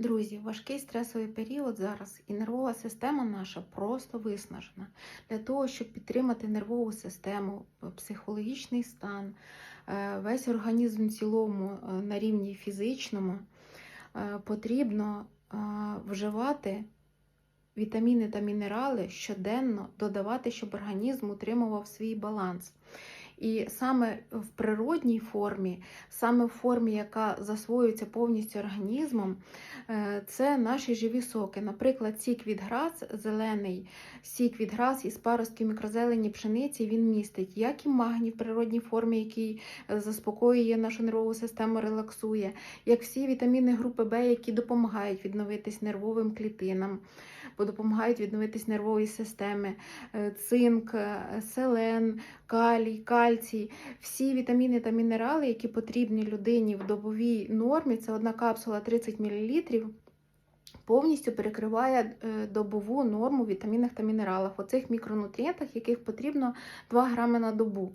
Друзі, важкий стресовий період зараз, і нервова система наша просто виснажена. Для того, щоб підтримати нервову систему, психологічний стан, е, весь організм в цілому е, на рівні фізичному, е, потрібно е, вживати вітаміни та мінерали щоденно, додавати, щоб організм утримував свій баланс. І саме в природній формі, саме в формі, яка засвоюється повністю організмом, е, це наші живі соки. Наприклад, сік від грас, зелений сік від грас із паростків мікрозелені пшениці він містить як і магній в природній формі, який е, заспокоює нашу нервову систему, релаксує, як всі вітаміни групи Б, які допомагають відновитись нервовим клітинам, бо допомагають відновитись нервовій системі, е, цинк, селен, калій, кальцій, всі вітаміни та мінерали, які потрібні людині в добовій нормі, це одна капсула 30 мл, повністю перекриває е, добову норму в вітамінах та мінералах, оцих мікронутрієнтах, яких потрібно 2 грами на добу.